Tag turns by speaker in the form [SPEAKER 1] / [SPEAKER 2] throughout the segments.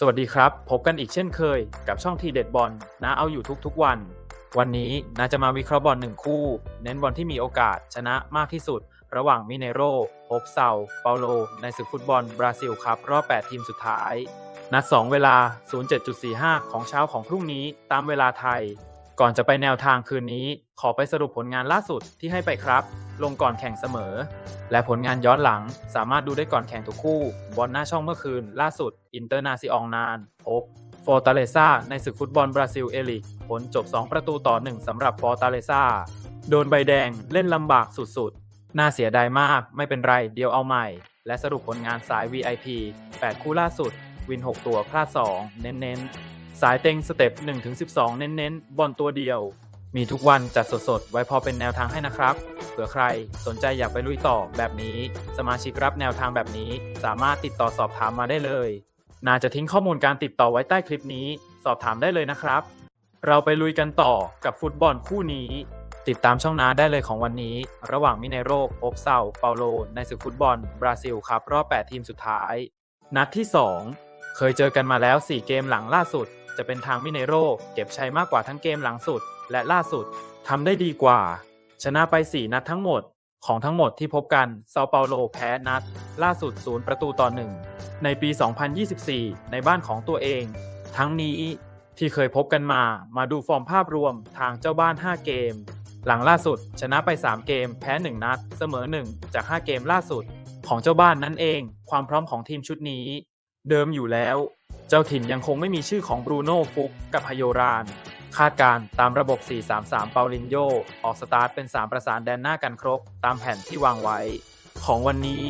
[SPEAKER 1] สวัสดีครับ พบกันอีกเช่นเคย กับช่องทีเด็ดบอลนะเอาอยู่ทุกๆวัน วันนี้นาจะมาวิเคราะห์บอลหนึ่งคู่ เน้นบอลที่มีโอกาสชนะมากที่สุด ระหว่างมิเนโรโฮปเซาเปาโล ในศึกฟุตบอลบราซิลครับรอบ 8 ทีมสุดท้าย นัด 2 เวลา 07.45 ของเช้าของพรุ่งนี้ตามเวลาไทย ก่อนจะไปแนวทางคืนนี้ ขอไปสรุปผลงานล่าสุดที่ให้ไปครับ ลงก่อนแข่งเสมอ และผลงานย้อนหลังสามารถดูได้ก่อนแข่งทุกคู่ บอลหน้าช่องเมื่อคืน ล่าสุด อินเตอร์นาซิอองนานพบฟอร์ตาเลซาในศึกฟุตบอลบราซิลเอลิกผลจบ 2 ประตูต่อ 1สำหรับฟอร์ตาเลซาโดนใบแดงเล่นลำบากสุดๆ น่าเสียดายมาก ไม่เป็นไร เดียวเอาใหม่ และสรุปผลงานสาย VIP 8 คู่ล่าสุด วิน 6 ตัวพลาด 2 เน้นๆ สายเต็งสเต็ป1-12 เน้นๆ บอลตัวเดียว มีทุกวันจัดสดๆ ไว้พอเป็นแนวทางให้นะครับ เผื่อใครสนใจอยากไปลุยต่อแบบนี้ สมาชิกรับแนวทางแบบนี้ สามารถติดต่อสอบถามมาได้เลยนาจะทิ้งข้อมูลการติดต่อไว้ใต้คลิปนี้ สอบถามได้เลยนะครับ เราไปลุยกันต่อกับฟุตบอลคู่นี้ ติดตามช่องน้าได้เลยของวันนี้ ระหว่างมิเนโรโอบเซาเปาโล ในศึกฟุตบอล บราซิลครับรอบ 8 ทีมสุดท้าย นัดที่ 2 เคยเจอกันมาแล้ว 4 เกมหลังล่าสุด จะเป็นทางมิเนโรเก็บชัยมากกว่าทั้งเกมหลังสุด และล่าสุดทำได้ดีกว่า ชนะไป 4 นัดทั้งหมดของทั้งหมดที่พบกันเซาเปาโลแพ้นัด ล่าสุด0ประตูต่อ1ในปี 2024 ในบ้านของตัวเอง ทั้งนี้ที่เคยพบกันมามาดูฟอร์มภาพรวมทางเจ้าบ้าน 5 เกม หลังล่าสุดชนะไป 3 เกม แพ้ 1 นัด เสมอ 1 จาก 5 เกมล่าสุด ของเจ้าบ้านนั่นเอง ความพร้อมของทีมชุดนี้ เดิมอยู่แล้ว เจ้าถิ่นยังคงไม่มีชื่อของบรูโน่ฟุกกับฮโยราน คาดการ์ตามระบบ 4-3-3 เปาลินโย ออกสตาร์ทเป็น 3 ประสานแดนหน้ากันครบ ตามแผนที่วางไว้ ของวันนี้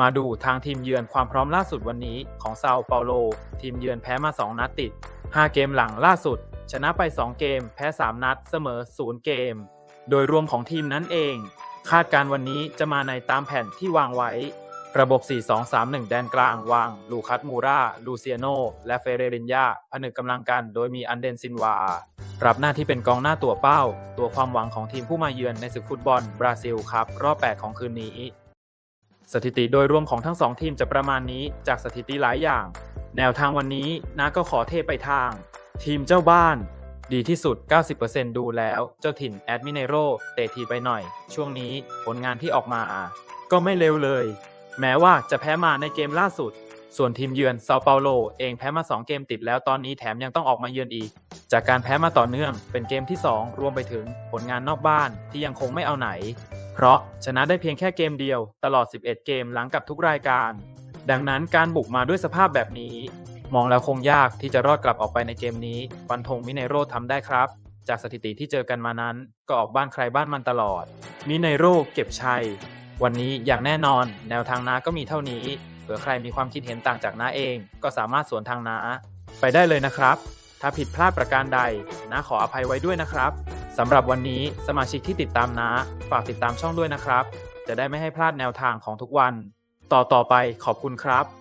[SPEAKER 1] มาดูทางทีมเยือนความพร้อมล่าสุดวันนี้ของซาเปาโล ทีมเยือนแพ้มา 2 นัดติด 5 เกมหลังล่าสุด ชนะไป 2 เกม แพ้ 3 นัด เสมอ 0 เกม โดยรวมของทีมนั้นเอง คาดการ์วันนี้จะมาในตามแผนที่วางไว้ ระบบ 4-2-3-1 แดนกลางวาง ลูคัสมูราลูเซียโน และเฟเรรินยาผนึกกำลังกันโดยมีอันเดนซินวา รับหน้าที่เป็นกองหน้าตัวเป้า ตัวความหวังของทีมผู้มาเยือนในศึกฟุตบอล บราซิลครับ รอบ 8 ของคืนนี้ สถิติโดยรวมของทั้งสองทีมจะประมาณนี้จากสถิติหลายอย่าง แนวทางวันนี้นาก็ขอเทไปทาง ทีมเจ้าบ้าน ดีที่สุด 90%ดูแล้ว เจ้าถิ่นแอดมิเนโรเตะทีไปหน่อย ช่วงนี้ผลงานที่ออกมา ก็ไม่เร็วเลย แม้ว่าจะแพ้มาในเกมล่าสุด ส่วนทีมเยือนเซาเปาโลเองแพ้มา 2 เกมติดแล้วตอนนี้แถมยังต้องออกมาเยือนอีก จากการแพ้มาต่อเนื่องเป็นเกมที่ 2 รวมไปถึงผลงานนอกบ้านที่ยังคงไม่เอาไหน เพราะชนะได้เพียงแค่เกมเดียวตลอด 11 เกมหลังกับทุกรายการ ดังนั้นการบุกมาด้วยสภาพแบบนี้ มองแล้วคงยากที่จะรอดกลับออกไปในเกมนี้ฟันธงมิเนโรทำได้ครับจากสถิติที่เจอกันมานั้น ก็ออกบ้านใครบ้านมันตลอด มิเนโรเก็บชัย วันนี้อย่างแน่นอน แนวทางน้าก็มีเท่านี้เผื่อใครมีความคิดเห็นต่างจากน้าเอง ก็สามารถสวนทางน้าไปได้เลยนะครับ ถ้าผิดพลาดประการใดน้าขออภัยไว้ด้วยนะครับสำหรับวันนี้สมาชิกที่ติดตามน้าฝากติดตามช่องด้วยนะครับ จะได้ไม่ให้พลาดแนวทางของทุกวัน ต่อต่อไปขอบคุณครับ